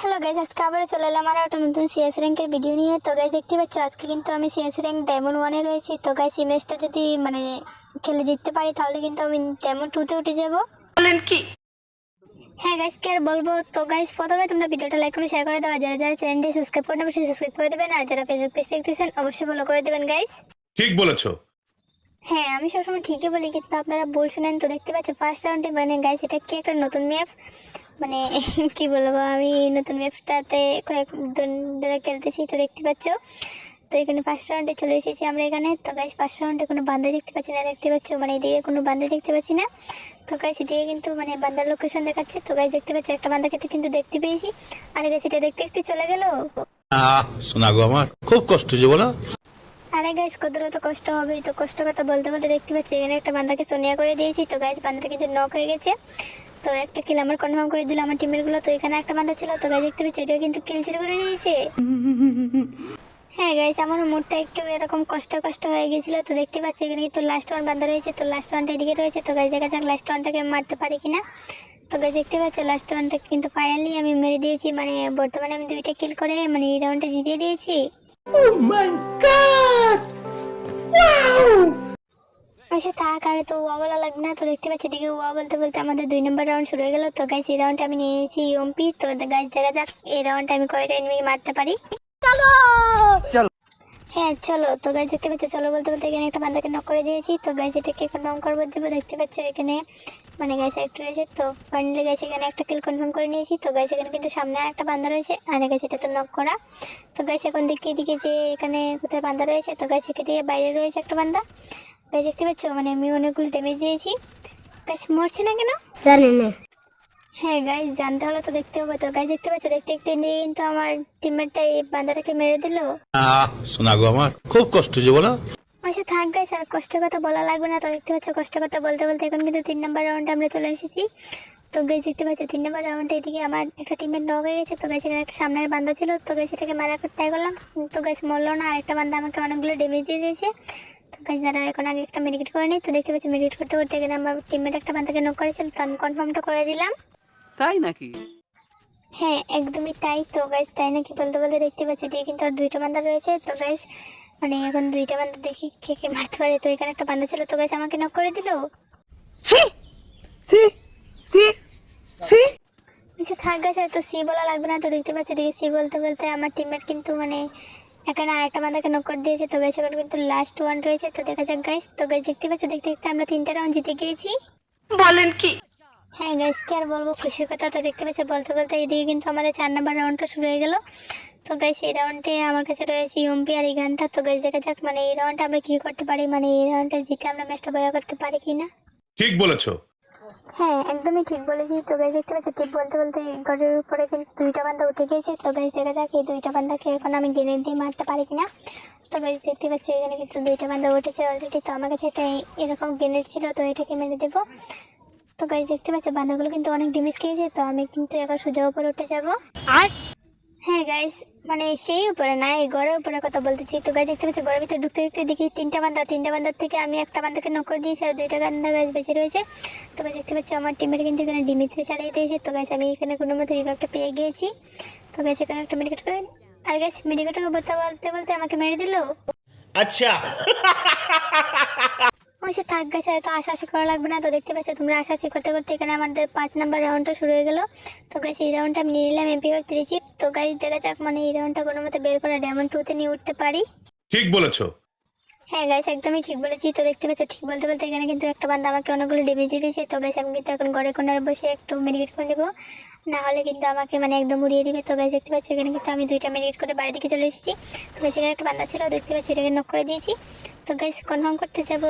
Hello guys আজকে আবার চলে এলাম আর একটা নতুন সিএস র্যাঙ্কের ভিডিও নিয়ে। তো গাইজ দেখতে পাচ্ছ আজকে কিন্তু আমি সিএস র্যাঙ্ক ডায়মন্ড ওয়ানে রয়েছি। তো গাইজ এই ম্যাচটা যদি মানে খেলে জিততে পারি তাহলে কিন্তু আমি ডায়মন্ড টুতে উঠে যাব। বলেন কি? হ্যাঁ গাইজ কি আর বলব? তো গাইজ প্রথমে তোমরা ভিডিওটা লাইক করে শেয়ার করে দেওয়া যারা যারা চ্যানেলটি সাবস্ক্রাইব করে অবশ্যই সাবস্ক্রাইব করে দেবেন। আর যারা ফেসবুক পেজ দেখতেছেন অবশ্যই ফলো করে দেবেন গাইজ ঠিক বলেছ। হ্যাঁ আমি সবসময় ঠিকই বলি কিন্তু আপনারা ভুল শুনেন। তো দেখতে পাচ্ছি ফার্স্ট রাউন্ডে মানে গাইস এটা কি একটা নতুন ম্যাপ মানে কি বলব আমি নতুন ম্যাপটাতে কয়েকদিন ধরে খেলতেছি তো দেখতে পাচ্ছ। তো এখানে ফার্স্ট রাউন্ডে চলে এসেছি আমরা এখানে। তো গাইস ফার্স্ট রাউন্ডে কোনো বান্ধা দেখতে পাচ্ছি না দেখতে পাচ্ছ? মানে এদিকে কোনো বান্ধা দেখতে পাচ্ছি না। তো গাইস এদিকে কিন্তু মানে বান্দার লোকেশন দেখাচ্ছে। তো গাইস দেখতে পাচ্ছ একটা বান্দাকে তো কিন্তু দেখতে পেয়েছি। আর গাছ এটা দেখতে দেখতে চলে গেল। শোনা গো আমার খুব কষ্ট যে বলো। আরে গাইস কতটা তো কষ্ট হবে তো কষ্ট কথা বলতে বলতে দেখতে পাচ্ছি এখানে একটা বান্দাকে সোনিয়া করে দিয়েছি। তো গাইস বান্দাটা কিন্তু নক হয়ে গেছে। তো একটা কিল আমার কনফার্ম করে দিল আমার টিমেরগুলো, তো এখানে একটা বান্দা ছিল, তো গাইস দেখতে পাচ্ছি এটা কিন্তু কিল চুরি করে নিয়েছে হ্যাঁ গাইস আমার মুডটা একটু এরকম কষ্ট কষ্ট হয়ে গেছিল, তো দেখতে পাচ্ছি এখানে কিন্তু লাস্ট ওয়ান বান্দা রয়েছে, তো লাস্ট ওয়ানটা এদিকে রয়েছে, তো গাইস দেখা যাক লাস্ট ওয়ানটাকে মারতে পারি কিনা। তো গাইস দেখতে পাচ্ছি লাস্ট ওয়ানটা কিন্তু ফাইনালি আমি মেরে দিয়েছি মানে বর্তমানে আমি দুইটা কিল করে মানে এই রাউন্ডটা জিতিয়ে দিয়েছি। আচ্ছা থাক আরে তো ওয়া বলা লাগবে না। তো দেখতে পাচ্ছি দিকে ওয়া বলতে বলতে আমাদের দুই নম্বর রাউন্ড শুরু হয়ে গেল। তো গাইস এই রাউন্ডে আমি নিয়ে নিয়েছি ইউএমপি তো গাইস দেখা যাক এই রাউন্ডে আমি কয়টা এনিমি মারতে পারি। চলো! হ্যাঁ চলো। তো গাইস দেখতে পাচ্ছ চলো বলতে বলতে এখানে একটা বান্দাকে নক করে দিয়েছি। তো গাইস এটাকে এখন নক করব দেবো। দেখতে পাচ্ছ এখানে মানে গাইস একটা রয়েছে। তো ফাইনালি গাইস এখানে একটা কিল কনফার্ম করে নিয়েছি। তো গাইস এখানে কিন্তু সামনে আর একটা বান্দা রয়েছে। আর গাইস এটা তো নক করা। তো গাইস এখন দেখি এদিকে যে এখানে কোথায় বান্দা রয়েছে তো গাইস এখানে বাইরে রয়েছে একটা বান্দা। গাইস দেখতে পাচ্ছ? মানে আমি অনেকগুলো ড্যামেজ দিয়েছি। গাইস মরছে না কেন? জানি না। হ্যাঁ গাইস জানতে হলে তো দেখতে হবে তো। গাইস দেখতে পাচ্ছ? দেখতে দেখতে নিয়ে কিন্তু আমার টিমমেটটা এই বান্দাটাকে মেরে দিল। আহ শোনা গো আমার খুব কষ্ট যে বলো। আচ্ছা থাক গাইস আর কষ্ট কথা বলা লাগবে না। তো দেখতে পাচ্ছ কষ্ট কথা বলতে বলতে এখন কিন্তু তিন নম্বর রাউন্ডে আমরা চলে এসেছি। তো গাইস দেখতে পাচ্ছ তিন নম্বর রাউন্ডে এদিকে আমার একটা টিমের নক হয়ে গেছে। তো গাইস এখানে একটা সামনের বান্দা ছিল। তো গাইস এটাকে মারা করতে ট্রাই করলাম। তো গাইস মরলো না। আরেকটা বান্দা আমাকে অনেকগুলো ড্যামেজ দিয়ে দিয়েছে। গাইস যারা এখন আগে একটা মেডিকেট করে নিই তো দেখতে পাচ্ছি মেডিকেট করতে করতে এখানে আমার টিমমেট একটা বান্দাকে নক করেছিল তো আমি কনফার্মটা করে দিলাম। তাই নাকি? হ্যাঁ একদমই তাই। তো তাই নাকি বলতে বলতে দেখতে পাচ্ছি দিয়ে কিন্তু আর দুইটা বান্দা রয়েছে। তো মানে এখন দুইটা বান্দা দেখি কে কে মারতে পারে। তো এখানে একটা বান্দা ছিল তো আমাকে নক করে দিল। সি সি সি সি আচ্ছা থাক তো সি বলা লাগবে না। তো দেখতে পাচ্ছি দেখি সি বলতে বলতে আমার টিমমেট কিন্তু মানে এখানে আরেকটা বান্দাকে নক করে দিয়েছে। তো গাইস এখন কিন্তু লাস্ট ওয়ান রয়েছে। তো দেখা যাক গাইস তো গাইস দেখতে পাচ্ছ? দেখতে দেখতে আমরা তিনটা রাউন্ড জিতে গিয়েছি। বলেন কি? হ্যাঁ গাইস কি আর বলব? খুশির কথা তো দেখতে পাচ্ছি? বলতে বলতে এদিকে কিন্তু আমাদের চার নাম্বার রাউন্ডটা শুরু হয়ে গেল। তো গাইস এই রাউন্ডে আমার কাছে রয়েছে ইউম্পি আর এই গানটা তো গাইস দেখা যাক মানে এই রাউন্ডে আমরা কি করতে পারি? মানে এই রাউন্ডে জিতে আমরা ম্যাচটা বয়া করতে পারি কিনা? ঠিক বলেছ। হ্যাঁ একদমই ঠিক বলেছিস। তো গাইজ দেখতে পাচ্ছি ঠিক বলতে বলতে ঘরের উপরে কিন্তু দুইটা বান্ধা উঠে গিয়েছে, তো গাইজ দেখা যাক এই দুইটা বান্ধাকে এখন আমি গ্রেনেড দিয়ে মারতে পারি কিনা। তো গাইজ দেখতে পাচ্ছি এখানে কিন্তু দুইটা বান্ধা উঠেছে অলরেডি তো আমার কাছে এটা এরকম গ্রেনেড ছিল, তো এটাকে মেরে দেবো। তো গাইজ দেখতে পাচ্ছ বান্ধাগুলো কিন্তু অনেক ডিমেজ খেয়েছে, তো আমি কিন্তু এবার সোজা উপরে উঠে যাব। হ্যাঁ গাইস মানে সেই উপরে না, এই ঘরের উপরে কথা বলতেছি। তো গাইস দেখতে পাচ্ছি ঘরের ভিতরে ঢুকতে ঢুকতে দেখি তিনটা বান্দা, তিনটা বান্দার থেকে আমি একটা বান্দাকে নক করে দিয়েছি আর দুইটা বান্দা গাইস বেঁচে রয়েছে। তো গাইস দেখতে পাচ্ছি আমার টিমের কিন্তু এখানে ডিমিত্রি চালিয়ে দিয়েছে। তো গাইস আমি এখানে কোনো মতো রিভাইভটা পেয়ে গিয়েছি। তো গাইস এখানে একটা মেডিকেট করে আর গাইস মেডিকেটকে বলতে বলতে বলতে আমাকে মেরে দিল। আচ্ছা। সে থাক গেছে তো আশাশি করা লাগবে না। তো দেখতে পাচ্ছ তোমরা আশাশি করতে করতে এখানে আমাদের পাঁচ নাম্বার রাউন্ডটা শুরু হয়ে গেলো। তো গাইস এই রাউন্ডটা আমি নিয়ে নিলাম এমপি ফাইভ থ্রি চিপ তো গাছ দেখা যাক মানে এই রাউন্ডটা কোনো মতো বের করে ডায়মন্ড টুতে নিয়ে উঠতে পারি। ঠিক বলেছ। হ্যাঁ গাইস একদমই ঠিক বলেছি। তো দেখতে পাচ্ছ ঠিক বলতে বলতে এখানে কিন্তু একটা বান্দা আমাকে অনেকগুলো ডেমেজ দিয়েছে। তো গাইস আমি কিন্তু এখন ঘরে কোনার বসে একটু মেডিকেট করে নেব। না হলে কিন্তু আমাকে মানে একদম উড়িয়ে দিবে। তো গাইস দেখতে পাচ্ছ এখানে কিন্তু আমি দুইটা মেডিকেট করে বাড়ির দিকে চলে এসেছি। তো গাইস এখানে একটা বান্দা ছিল দেখতে পাচ্ছি এটাকে নক করে দিয়েছি। তো গাইস কনফার্ম করতে যাব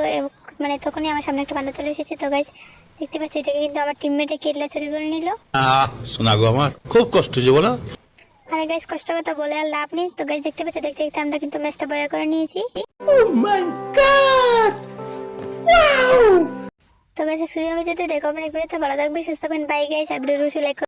মানে তখনই আমার সামনে একটা বান্দা চলে এসেছে। তো গাইস দেখতে পাচ্ছি এটাকে কিন্তু আমার টিমমেটে কেটলা চুরি করে নিল। আহ শোনা গো আমার খুব কষ্ট যে বলো। আরে গাইস কষ্ট কথা বলে আর লাভ নেই। তো গাইস দেখতে পাচ্ছ দেখতে দেখতে আমরা কিন্তু ম্যাচটা বয়া করে নিয়েছি। ও মাই গড তো গাইস সিজনের ভিতরে দেখো মানে ভালো থাকবে সুস্থ থাকবেন। বাই গাইস আর ভিডিও লাইক